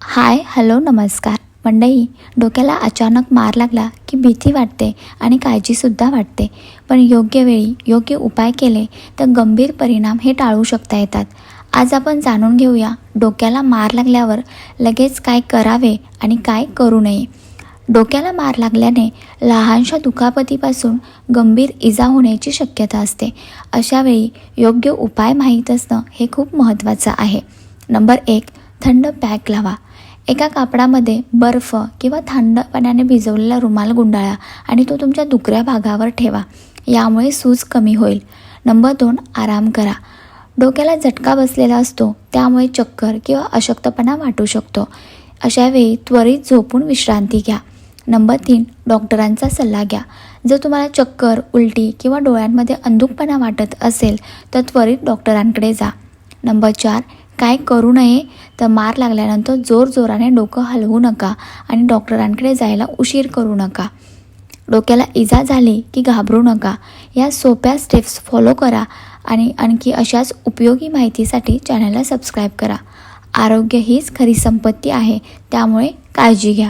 Hi hello नमस्कार. मंडई डोक्याला अचानक मार लागला की भीती वाटते आणि काळजीसुद्धा वाटते. पण योग्य वेळी योग्य उपाय केले तर गंभीर परिणाम हे टाळू शकता येतात. आज आपण जाणून घेऊया डोक्याला मार लागल्यावर लगेच काय करावे आणि काय करू नये. डोक्याला मार लागल्याने लहानशा दुखापतीपासून गंभीर इजा होण्याची शक्यता असते. अशावेळी योग्य उपाय माहीत असणं हे खूप महत्त्वाचं आहे. नंबर एक थंड पॅक लावा. एका कापडामध्ये बर्फ किंवा थंड पाण्याने भिजवलेला रुमाल गुंडाळा आणि तो तुमच्या दुखऱ्या भागावर ठेवा. यामुळे सूज कमी होईल. नंबर दोन आराम करा. डोक्याला झटका बसलेला असतो त्यामुळे चक्कर किंवा अशक्तपणा वाटू शकतो. अशावेळी त्वरित झोपून विश्रांती घ्या. नंबर तीन डॉक्टरांचा सल्ला घ्या. जर तुम्हाला चक्कर उलटी किंवा डोळ्यांमध्ये अंधुकपणा वाटत असेल तर त्वरित डॉक्टरांकडे जा. नंबर चार काय करू नये तर मार लागल्यानंतर जोरजोराने डोकं हलवू नका आणि डॉक्टरांकडे जायला उशीर करू नका. डोक्याला इजा झाली की घाबरू नका. या सोप्या स्टेप्स फॉलो करा आणि आणखी अशाच उपयोगी माहितीसाठी चॅनलला सबस्क्राईब करा. आरोग्य हीच खरी संपत्ती आहे त्यामुळे काळजी घ्या.